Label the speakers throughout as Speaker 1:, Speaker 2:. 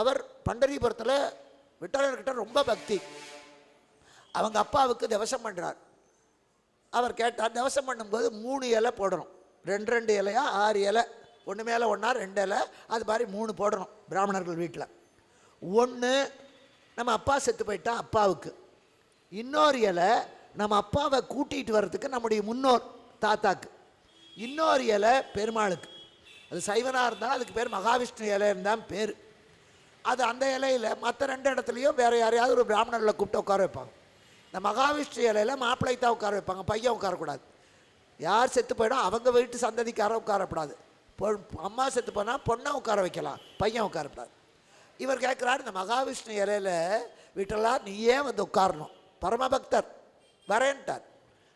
Speaker 1: அவர் பண்டரிபுரத்தில் விட்டலர்கிட்ட ரொம்ப பக்தி. அவங்க அப்பாவுக்கு திவசம் பண்ணுறார் அவர் கேட்டார் திவசம் பண்ணும்போது மூணு இலை போடணும். ரெண்டு ரெண்டு இலையா? ஆறு இலை. ஒன்று மேலே ஒன்றா ரெண்டு இலை. அது மாதிரி மூணு போடணும் பிராமணர்கள் வீட்டில் ஒன்று நம்ம அப்பா செத்து போயிட்டா அப்பாவுக்கு. இன்னொரு இலை நம்ம அப்பாவை கூட்டிகிட்டு வர்றதுக்கு நம்முடைய முன்னோர் தாத்தாக்கு. இன்னொரு இலை பெருமாளுக்கு. அது சைவனாக இருந்தால் அதுக்கு பேர் மகாவிஷ்ணு இலைன்னு தான் பேர். அது அந்த இலையில் மற்ற ரெண்டு இடத்துலையும் வேறு யாரையாவது ஒரு பிராமணர்களை கூப்பிட்டு உட்கார வைப்பாங்க. இந்த மகாவிஷ்ணு இலையில் மாப்பிள்ளை தான் உட்கார வைப்பாங்க பையன் உட்காரக்கூடாது யார் செத்து போயிடும் அவங்க வீட்டு சந்ததிக்கார உட்காரக்கூடாது. பொ- அம்மா செத்து போனால் பொண்ணை உட்கார வைக்கலாம் பையன் உட்காரக்கூடாது. இவர் கேட்குறாரு இந்த மகாவிஷ்ணு இலையில் வீட்டெல்லாம் நீயே வந்து உட்காரணும். பரமபக்தர் வரேன்ட்டார்.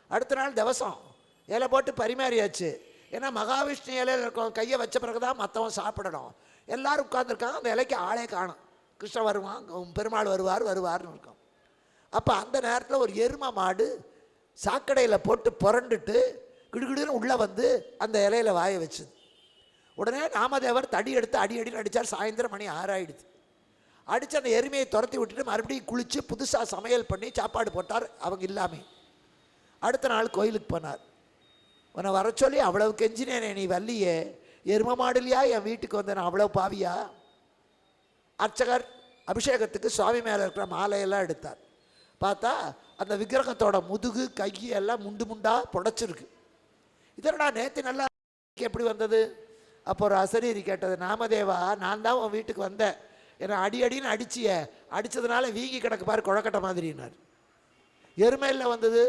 Speaker 1: அடுத்த நாள் திவசம். இலை போட்டு பரிமாறியாச்சு. ஏன்னா மகாவிஷ்ணு இலையில் இருக்க கையை வச்ச பிறகு தான் மற்றவன் சாப்பிடணும். எல்லாரும் உட்காந்துருக்காங்க விலைக்கு ஆளே காணும். கிருஷ்ணன் வருவான் பெருமாள் வருவார் வருவார்னு இருக்கும். அப்போ அந்த நேரத்தில் ஒரு எருமை மாடு சாக்கடையில் போட்டு புரண்டுட்டு கிடுகிடுன்னு உள்ளே வந்து அந்த இலையில வாய வச்சுது. உடனே நாமதேவர் தடி எடுத்து அடி அடின்னு அடித்தார் சாயந்தரம் மணி ஆறாயிடுது அடித்து அந்த எருமையை துரத்தி விட்டுட்டு மறுபடியும் குளித்து புதுசாக சமையல் பண்ணி சாப்பாடு போட்டார் அவங்க இல்லாமல் அடுத்த நாள் கோயிலுக்கு போனார். உன்னை வர சொல்லி அவ்வளவு கெஞ்சினேனே நீ வல்லியே எரும மாடுலையா? என் வீட்டுக்கு வந்தேன். நான் அவ்வளோ பாவியா? அர்ச்சகர் அபிஷேகத்துக்கு சுவாமி மேலே இருக்கிற மாலையெல்லாம் எடுத்தார். பார்த்தா அந்த விக்கிரகத்தோட முதுகு கை எல்லாம் முண்டு முண்டா புடைச்சிருக்கு. இதனடா நேற்று நல்லா எப்படி வந்தது? அப்போ ஒரு அசரீரி கேட்டது நாமதேவா நான் தான் உன் வீட்டுக்கு வந்தேன். என்னை அடி அடின்னு அடிச்சிய. அடித்ததுனால வீங்கி கிடக்கு பாரு குழக்கட்ட மாதிரினார் எருமையில் வந்தது.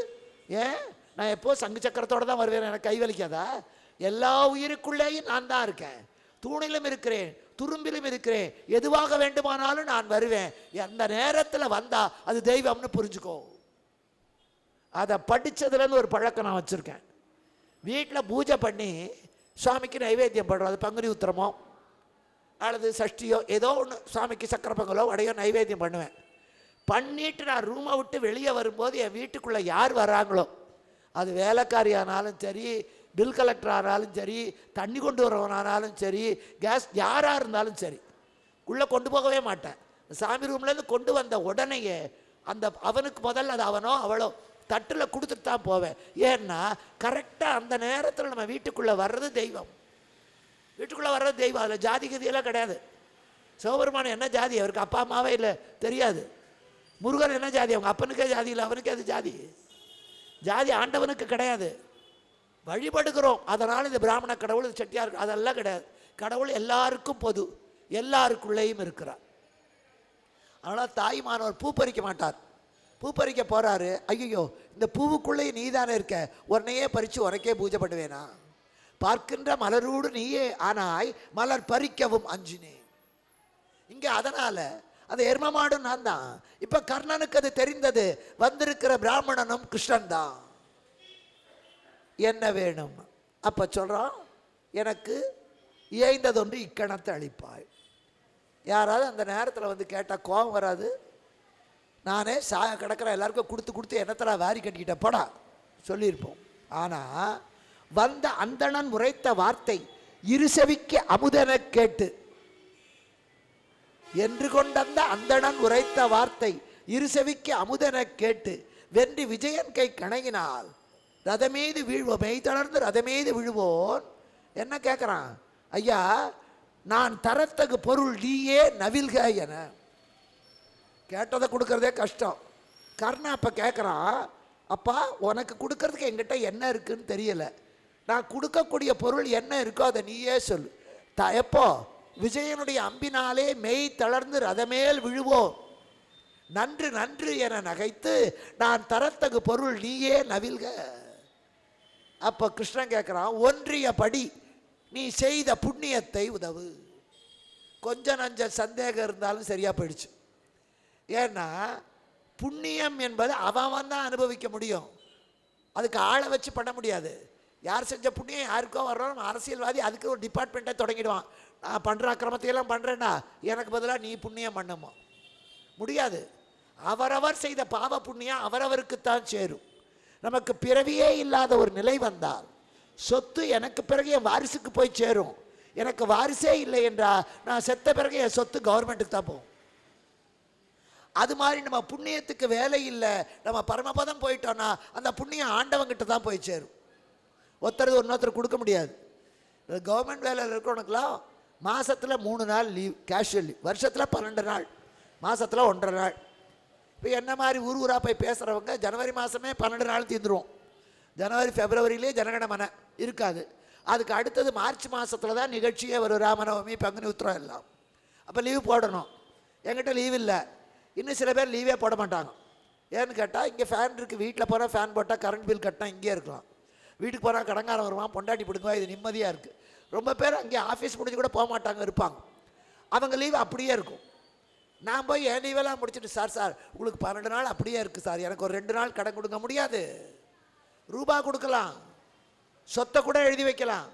Speaker 1: ஏன்? நான் எப்போது சங்கு சக்கரத்தோட தான் வருவேன். எனக்கு கை வலிக்காதா? எல்லா உயிருக்குள்ளேயும் நான் தான் இருக்கேன். தூணிலும் இருக்கிறேன் துரும்பிலும் இருக்கிறேன். எதுவாக வேண்டுமானாலும் நான் வருவேன். அந்த நேரத்தில் வந்தா அது தெய்வம்னு புரிஞ்சுக்கோ. அதை படித்ததுலேருந்து ஒரு பழக்கம் நான் வச்சுருக்கேன். வீட்டில் பூஜை பண்ணி சுவாமிக்கு நைவேத்தியம் பண்ணுறோம் அது பங்குனி உத்திரமோ அல்லது சஷ்டியோ ஏதோ ஒன்று சுவாமிக்கு சக்கர பொங்கலோ வடையோ நைவேத்தியம் பண்ணுவேன். பண்ணிட்டு நான் ரூமை விட்டு வெளியே வரும்போது என் வீட்டுக்குள்ளே யார் வராங்களோ அது வேலைக்காரியானாலும் சரி பில் கலெக்டர் ஆனாலும் சரி தண்ணி கொண்டு வரவனானாலும் சரி கேஸ் யாராக இருந்தாலும் சரி உள்ளே கொண்டு போகவே மாட்டேன். சாமி ரூம்லேருந்து கொண்டு வந்த உடனேயே அந்த அவனுக்கு முதல்ல அது அவனோ அவளோ தட்டில் கொடுத்துட்டு தான் போவேன். ஏன்னா கரெக்டாக அந்த நேரத்தில் நம்ம வீட்டுக்குள்ளே வர்றது தெய்வம். வீட்டுக்குள்ளே வர்றது தெய்வம். அதில் ஜாதி கதியெல்லாம் கிடையாது. சிவபெருமான் என்ன ஜாதி? அவருக்கு அப்பா அம்மாவே இல்லை தெரியாது. முருகன் என்ன ஜாதி? அவங்க அப்பனுக்கே ஜாதி இல்லை அவனுக்கே அது ஜாதி. ஜாதி ஆண்டவனுக்கு கிடையாது. வழிபடுகிறோம். அதனால் இந்த பிராமண கடவுள் இது செட்டியார் அதெல்லாம் கிடையாது. கடவுள் எல்லாருக்கும் பொது. எல்லாருக்குள்ளேயும் இருக்கிறார். அதனால் தாய்மானவர் பூ பறிக்க மாட்டார். பூ பறிக்க போகிறாரு ஐயோ இந்த பூவுக்குள்ளேயே நீ தானே இருக்க? உன்னையே பறித்து உனக்கே பூஜை பண்ணுவேனா? பார்க்கின்ற மலரோடு நீயே ஆனாய் மலர் பறிக்கவும் அஞ்சினே. இங்கே அதனால் அந்த எர்மமாடும் நான் தான் இப்போ கர்ணனுக்கு அது தெரிந்தது. வந்திருக்கிற பிராமணனும் கிருஷ்ணன் தான் என்ன வேணும்? அப்போ சொல்கிறான் எனக்கு இயைந்ததொன்று இக்கணத்தை அளிப்பாய். யாராவது அந்த நேரத்தில் வந்து கேட்டால் கோபம் வராது. நானே சாக கிடக்கிற எல்லாருக்கும் கொடுத்து கொடுத்து என்னத்தில் வாரி கட்டிக்கிட்ட போடா சொல்லியிருப்போம். ஆனால் வந்த அந்தணன் உரைத்த வார்த்தை இருசவிக்கு அமுதென கேட்டு என்று கொண்டந்த அந்தணன் உரைத்த வார்த்தை இருசவிக்கு அமுதென கேட்டு வென்று விஜயன் கை கணங்கினால் ரதமீது வீழ்வோம். மெய் தளர்ந்து ரதமீது விழுவோன் என்ன கேட்குறான் ஐயா நான் தரத்தகு பொருள் நீயே நவில்க என. கேட்டதை கொடுக்கறதே கஷ்டம். கர்ணா அப்போ கேட்குறான் அப்பா உனக்கு கொடுக்கறதுக்கு என்கிட்ட என்ன இருக்குன்னு தெரியலை. நான் கொடுக்கக்கூடிய பொருள் என்ன இருக்கோ அதை நீயே சொல்லு. த எப்போ? விஜயனுடைய அம்பினாலே மெய் தளர்ந்து ரதமேல் விழுவோம். நன்று நன்று என நகைத்து நான் தரத்தகு பொருள் நீயே நவில்க. அப்போ கிருஷ்ணன் கேட்குறான் ஒன்றிய படி நீ செய்த புண்ணியத்தை உதவு. கொஞ்சம் நஞ்ச சந்தேகம் இருந்தாலும் சரியாக போயிடுச்சு. ஏன்னா புண்ணியம் என்பது அவன் தான் அனுபவிக்க முடியும். அதுக்கு ஆளை வச்சு பண்ண முடியாது. யார் செஞ்ச புண்ணியம் யாருக்கோ வர்றோம் நம்ம அரசியல்வாதி அதுக்கு ஒரு டிபார்ட்மெண்ட்டை தொடங்கிடுவான். நான் பண்ணுற அக்கிரமத்தையெல்லாம் பண்ணுறேன்னா எனக்கு பதிலாக நீ புண்ணியம் பண்ணுமோ? முடியாது. அவரவர் செய்த பாவ புண்ணியம் அவரவருக்குத்தான் சேரும். நமக்கு பிறவியே இல்லாத ஒரு நிலை வந்தால் சொத்து எனக்கு பிறகு என் வாரிசுக்கு போய் சேரும். எனக்கு வாரிசே இல்லை என்றா நான் செத்த பிறகு என் சொத்து கவர்மெண்ட்டுக்கு தான் போகும். அது மாதிரி நம்ம புண்ணியத்துக்கு வேலை இல்லை நம்ம பரமபதம் போயிட்டோன்னா அந்த புண்ணியம் ஆண்டவங்கிட்ட தான் போய் சேரும். ஒருத்தர் இன்னொருத்தர் கொடுக்க முடியாது. கவர்மெண்ட் வேலையில் இருக்கிறவனுக்குலாம் மாதத்தில் மூணு நாள் லீவ் கேஷுவல் லீவ் வருஷத்தில் பன்னெண்டு நாள் மாதத்தில் ஒன்றரை நாள். இப்போ என்ன மாதிரி ஊர் ஊராக போய் பேசுகிறவங்க ஜனவரி மாதமே பன்னெண்டு நாள் தீர்ந்துருவோம் ஜனவரி ஃபெப்ரவரியிலே ஜனகணமனை இருக்காது. அதுக்கு அடுத்தது மார்ச் மாதத்தில் தான் நிகழ்ச்சியே வரும். ராமநவமி பங்குனி உத்திரம் எல்லாம். அப்போ லீவு போடணும். என்கிட்ட லீவ் இல்லை. இன்னும் சில பேர் லீவே போட மாட்டாங்க. ஏன்னு கேட்டால் இங்கே ஃபேன் இருக்குது வீட்டில் போனால் ஃபேன் போட்டால் கரண்ட் பில் கட்டினா இங்கே இருக்கலாம். வீட்டுக்கு போனால் கடங்காரம் வருவான் பொண்டாட்டி பிடுங்குவா இது நிம்மதியாக இருக்குது ரொம்ப பேர் அங்கே ஆஃபீஸ் முடிஞ்சு கூட போக மாட்டாங்க இருப்பாங்க. அவங்க லீவு அப்படியே இருக்கும். நான் போய் என் லீவெல்லாம் முடிச்சுட்டு? சார் சார் உங்களுக்கு பன்னெண்டு நாள் அப்படியே இருக்குது சார். எனக்கு ஒரு ரெண்டு நாள் கடன் கொடுக்க முடியாது. ரூபா கொடுக்கலாம். சொத்தை கூட எழுதி வைக்கலாம்.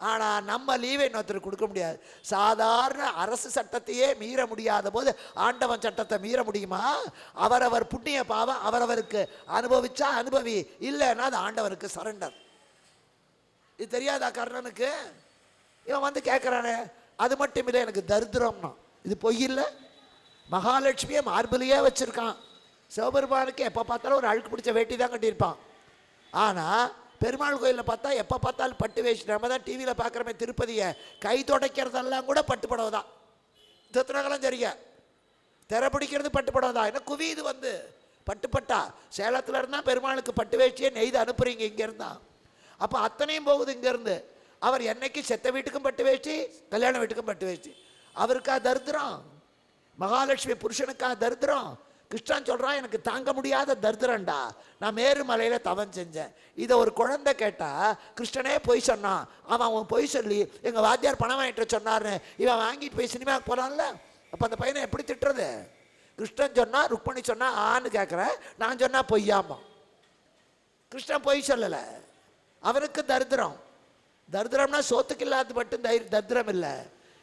Speaker 1: ஆனால் நம்ம லீவை இன்னொருத்தர் கொடுக்க முடியாது. சாதாரண அரசு சட்டத்தையே மீற முடியாத போது ஆண்டவன் சட்டத்தை மீற முடியுமா? அவரவர் புண்ணிய பாவம் அவரவருக்கு அனுபவிச்சா அனுபவி. இல்லைன்னா அது ஆண்டவருக்கு சரண்டர் இது தெரியாதா கர்ணனுக்கு? இவன் வந்து கேட்குறானே அது மட்டும் இல்லை எனக்கு தரித்திரம்னா. இது பொய் இல்லை? மகாலட்சுமியை மார்பிலேயே வச்சுருக்கான். சிவபெருமானுக்கு எப்போ பார்த்தாலும் ஒரு அழுக்கு பிடிச்ச வேட்டி தான் கட்டியிருப்பான். ஆனால் பெருமாள் கோயிலில் பார்த்தா எப்போ பார்த்தாலும் பட்டு வேஷ்டி. நம்ம தான் டிவியில் பார்க்குறமே திருப்பதியை. கை துடைக்கிறதெல்லாம் கூட பட்டு புடவை தான். திருத்தனகலம் சரிங்க. திரை பிடிக்கிறது பட்டு புடவை தான். ஏன்னா குவியுது வந்து? பட்டு பட்டா? சேலத்தில் இருந்தால் பெருமாளுக்கு பட்டு வேஷ்டியை நெய்து அனுப்புகிறீங்க இங்கேருந்தா அப்போ அத்தனையும் போகுது இங்கேருந்து அவர் என்னைக்கு செத்த வீட்டுக்கும் பட்டு வேஷ்டி கல்யாண வீட்டுக்கும் பட்டு வேஷ்டி. அவருக்கா தரித்திரம்? மகாலட்சுமி புருஷனுக்கா தரித்திரம். கிருஷ்ணன் சொல்றான் எனக்கு தாங்க முடியாத தரித்திரம்டா. நான் மேருமலையில் தவம் செஞ்சேன். இதை ஒரு குழந்தை கேட்டா கிருஷ்ணனே பொய் சொன்னான். அவன் அவன் பொய் சொல்லி எங்க வாத்தியார் பணம் வாங்கிட்டு சொன்னார்னு இவன் வாங்கிட்டு போய் சினிமாவுக்கு போனான்ல அப்ப அந்த பையனை எப்படி திட்டுறது? கிருஷ்ணன் சொன்னா ருக்மணி சொன்னா ஆன்னு கேட்குறேன் நான் சொன்னா பொய்யாமா? கிருஷ்ணன் பொய் சொல்லலை. அவனுக்கு தரித்திரம். தரித்திரம்னா சோத்துக்கு இல்லாத மட்டும் தை- தரித்திரம் இல்லை.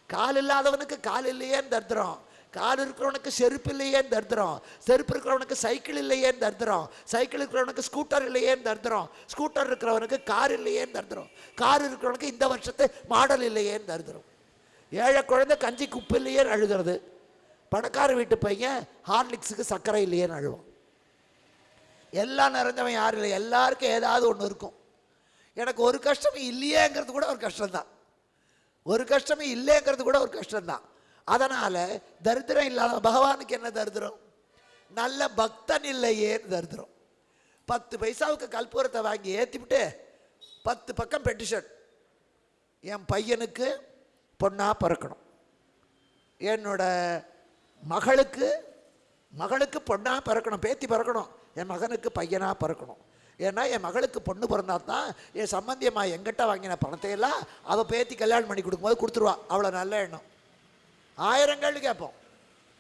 Speaker 1: கால் இல்லாதவனுக்கு கால் இல்லையேன்னு தரித்திரம். கால் இருக்கிறவனுக்கு செருப்பு இல்லையேன்னு தரித்திரம் செருப்பு இருக்கிறவனுக்கு சைக்கிள் இல்லையேன்னு தரித்திரம் சைக்கிள் இருக்கிறவனுக்கு ஸ்கூட்டர் இல்லையேன்னு தரித்திரம் ஸ்கூட்டர் இருக்கிறவனுக்கு கார் இல்லையேன்னு தரித்திரம் கார் இருக்கிறவனுக்கு இந்த வருஷத்து மாடல் இல்லையேன்னு தரித்திரம் ஏழை குழந்தை கஞ்சி குப்பு இல்லையேன்னு அழுகிறது பணக்கார வீட்டு பையன் ஹார்லிக்ஸுக்கு சர்க்கரை இல்லையேன்னு அழுவான். எல்லாம் நிறைஞ்சவன் யாரும் இல்லை. எல்லாருக்கும் ஏதாவது ஒன்று இருக்கும். எனக்கு ஒரு கஷ்டம் இல்லையேங்கிறது கூட ஒரு கஷ்டம்தான். ஒரு கஷ்டமே இல்லைங்கிறது கூட ஒரு கஷ்டம்தான். அதனால் தரித்திரம் இல்லாத பகவானுக்கு என்ன தரித்திரம்? நல்ல பக்தன் இல்லையேன்னு தரித்திரம். பத்து பைசாவுக்கு கற்பூரத்தை வாங்கி ஏற்றிவிட்டு பத்து பக்கம் பெட்டிஷன் என் பையனுக்கு பொண்ணாக பிறக்கணும். என்னோட மகளுக்கு மகளுக்கு பொண்ணாக பிறக்கணும் பேத்தி பிறக்கணும். என் மகனுக்கு பையனாக பிறக்கணும். ஏன்னா என் மகளுக்கு பொண்ணு பிறந்தா தான் என் சம்பந்தியம்மா எங்கிட்ட வாங்கின பணத்தையெல்லாம் அவள் பேத்தி கல்யாணம் பண்ணி கொடுக்கும்போது கொடுத்துருவா. அவ்வளோ நல்ல எண்ணம். ஆயிரம் கேள்வி கேட்போம்.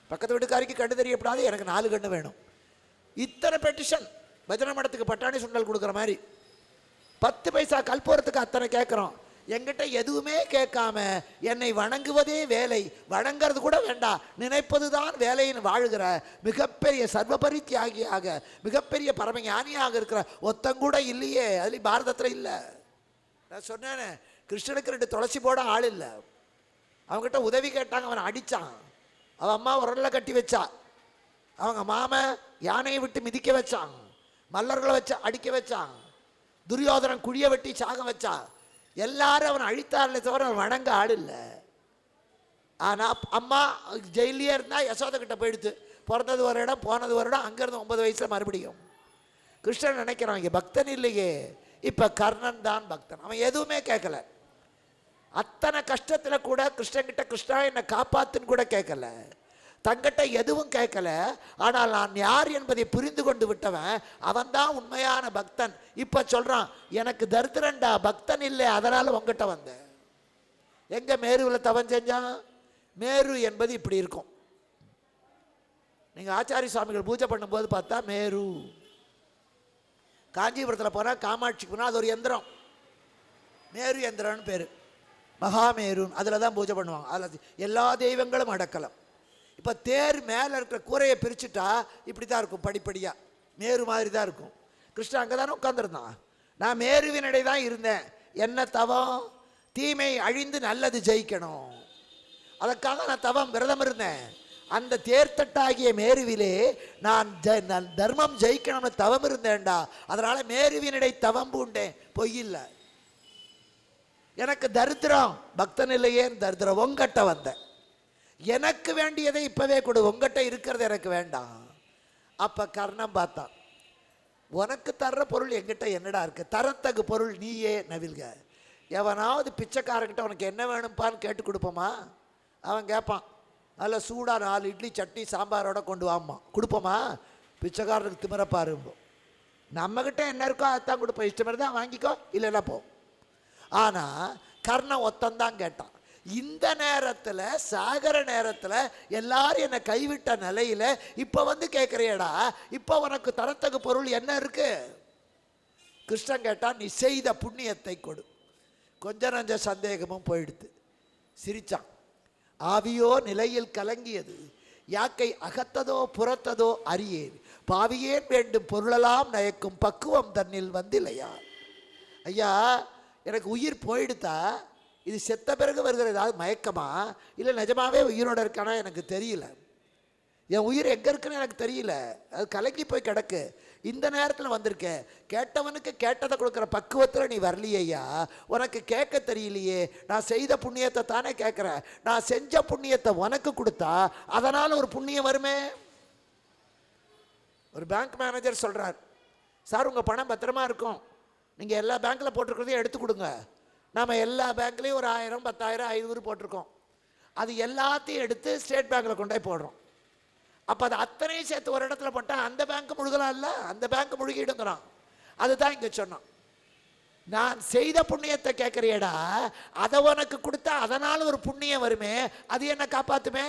Speaker 1: பக்கத்து வீட்டுக்காரிக்கு கண்டு தெரியப்படாது எனக்கு நாலு கண்ணு வேணும். இத்தனை பெட்டிஷன் பஜனை மடத்துக்கு பட்டாணி சுண்டல் கொடுக்குற மாதிரி. பத்து பைசா கல்போரத்துக்கு அத்தனை கேட்குறோம். என்கிட்ட எதுவுமே கேட்காம என்னை வணங்குவதே வேலை. வணங்கிறது கூட வேண்டாம். நினைப்பது தான் வேலைன்னு வாழுகிற மிகப்பெரிய சர்வபரி தியாகியாக மிகப்பெரிய பரமஞானியாக இருக்கிற ஒத்தங்கூட இல்லையே. அதுலேயும் பாரதத்தில் இல்லை. நான் சொன்னேனே கிருஷ்ணனுக்கு ரெண்டு துளசி போட ஆள் இல்லை. அவங்ககிட்ட உதவி கேட்டாங்க அவனை அடித்தான் அவன் அம்மா உரல்ல கட்டி வச்சா. அவங்க மாமன் யானையை விட்டு மிதிக்க வச்சான். மல்லர்களை வச்சு அடிக்க வச்சான். துரியோதனன் குழியை வெட்டி சாக வச்சான் எல்லாரும் அவனை அழித்தார்ல தவிர அவன் வணங்க ஆள் இல்லை. ஆனால் அம்மா ஜெயிலே இருந்தால் யசோத கிட்ட போயிடுத்து. பிறந்தது ஒரு இடம் போனது ஒரு இடம் அங்கேருந்து ஒன்பது வயசில் மறுபடியும். கிருஷ்ணன் நினைக்கிறான் இங்கே பக்தன் இல்லையே. இப்போ கர்ணன் தான் பக்தன். அவன் எதுவுமே கேட்கல. அத்தனை கஷ்டத்தில் கூட கிருஷ்ணங்கிட்ட கிருஷ்ணா என்னை காப்பாத்துன்னு கூட கேட்கல. தங்கிட்ட எதுவும் கேட்கல. ஆனால் நான் யார் என்பதை புரிந்து கொண்டு விட்டவன் அவன்தான் உண்மையான பக்தன். இப்போ சொல்கிறான் எனக்கு தரித்திரண்டா பக்தன் இல்லை அதனால் உங்ககிட்ட வந்தேன். எங்கே மேருவில் தவன் செஞ்சான் மேரு என்பது இப்படி இருக்கும். நீங்கள் ஆச்சாரிய சுவாமிகள் பூஜை பண்ணும்போது பார்த்தா மேரு. காஞ்சிபுரத்தில் போனால் காமாட்சிக்கு போனால் அது ஒரு எந்திரம். மேரு எந்திரம்னு பேர். மகாமேருன் அதில் தான் பூஜை பண்ணுவாங்க. அதில் எல்லா தெய்வங்களும் அடக்கலாம். இப்போ தேர் மேலே இருக்கிற கூரையை பிரிச்சுட்டா இப்படி தான் இருக்கும் படிப்படியாக மேரு மாதிரி தான் இருக்கும். கிருஷ்ணன் அங்கே தானே உட்காந்துருந்தான் நான் மேருவினடை தான் இருந்தேன். என்ன தவம்? தீமை அழிந்து நல்லது ஜெயிக்கணும். அதற்காக நான் தவம் விரதம் இருந்தேன். அந்த தேர்த்தட்டாகிய மேருவிலே நான் ஜ- நான் தர்மம் ஜெயிக்கணும்னு தவம் இருந்தேன்டா. அதனால் மேருவினடை தவம் பூண்டேன். பொய்யில்லை எனக்கு தரித்திரம். பக்தன் இல்லையே தரித்திரம்? உங்கட்ட வந்தேன். எனக்கு வேண்டியதை இப்பவே கொடு. உங்ககிட்ட இருக்கிறது எனக்கு வேண்டாம். அப்ப கர்ணம் பார்த்தான். உனக்கு தர்ற பொருள் எங்கிட்ட என்னடா இருக்கு? தரத்தகு பொருள் நீயே நவில்க. எவனாவது பிச்சைக்காரங்கிட்ட உனக்கு என்ன வேணும்ப்பான்னு கேட்டு கொடுப்போமா? அவன் கேட்பான் நல்ல சூடாக நாலு இட்லி சட்னி சாம்பாரோட கொண்டு வாம்மா. கொடுப்போமா? பிச்சைக்காரனுக்கு திமிரப்பாரு பாரும்போம் நம்மக்கிட்ட என்ன இருக்கோ அதான் கொடுப்போம். இஷ்டம் இருந்தால் வாங்கிக்கோ இல்லைன்னா போ. ஆனால் கர்ணன் ஒத்தந்தான் கேட்டான். இந்த நேரத்தில் சாகர நேரத்தில் எல்லாரும் என்னை கைவிட்ட நிலையில் இப்போ வந்து கேட்குறியடா இப்போ உனக்கு தரத்தகு பொருள் என்ன இருக்கு? கிருஷ்ணன் கேட்டான் நீ செய்த புண்ணியத்தை கொடு. கொஞ்ச நஞ்ச சந்தேகமும் போயிடுது சிரிச்சான். ஆவியோ நிலையில் கலங்கியது. யாக்கை அகத்ததோ புறத்ததோ அறியேன். பாவியேன் வேண்டும் பொருளெல்லாம் நயக்கும் பக்குவம் தன்னில் வந்தில்லையா? ஐயா எனக்கு உயிர் போயிடுதா இது செத்த பிறகு வருகிற ஏதாவது மயக்கமா? இல்லை நிஜமாவே உயிரோட இருக்கானா எனக்கு தெரியல. என் உயிர் எங்கே இருக்குன்னு எனக்கு தெரியல. அது கலங்கி போய் கிடக்கு. இந்த நேரத்தில் வந்திருக்கேன் கேட்டவனுக்கு கேட்டதை கொடுக்குற பக்குவத்தில் நீ வரலையா உனக்கு கேட்க தெரியலையே. நான் செய்த புண்ணியத்தை தானே கேட்குறேன். நான் செஞ்ச புண்ணியத்தை உனக்கு கொடுத்தா அதனால் ஒரு புண்ணியம் வருமே? ஒரு பேங்க் மேனேஜர் சொல்கிறார் சார் உங்கள் பணம் பத்திரமா இருக்கும். நீங்கள் எல்லா பேங்க்கில் போட்டிருக்கிறதையும் எடுத்து கொடுங்க. நாம் எல்லா பேங்க்லேயும் ஒரு ஆயிரம் பத்தாயிரம் ஐநூறு போட்டிருக்கோம். அது எல்லாத்தையும் எடுத்து ஸ்டேட் பேங்க்கில் கொண்டு போய் போடுறோம். அப்போ அது அத்தனையும் சேர்த்து ஒரு இடத்துல போட்டால் அந்த பேங்க் முழுகலாம் இல்லை? அந்த பேங்க் முழுகிடுங்கிறான். அதுதான் இங்கே சொன்னான். நான் செய்த புண்ணியத்தை கேட்குறியடா அதை உனக்கு கொடுத்தா அதனால் ஒரு புண்ணியம் வருமே. அது என்ன காப்பாற்றுமே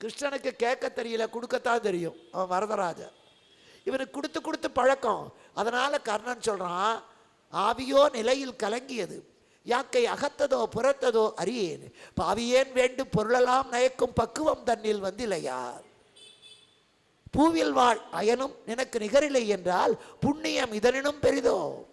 Speaker 1: கிருஷ்ணனுக்கு கேட்க தெரியல கொடுக்கத்தான் தெரியும். அவன் வரதராஜன். இவனுக்கு கொடுத்து கொடுத்து பழக்கம். அதனால் கர்ணன் சொல்கிறான் ஆவியோ நிலையில் கலங்கியது யாக்கை அகத்ததோ புறத்ததோ அறியேன். பாவியேன் வேண்டும் பொருளெல்லாம் நயக்கும் பக்குவம் தன்னில் வந்திலையார் பூவில் வாழ் அயனும் எனக்கு நிகரில்லை என்றால் புண்ணியம் இதனினும் பெரிதோ?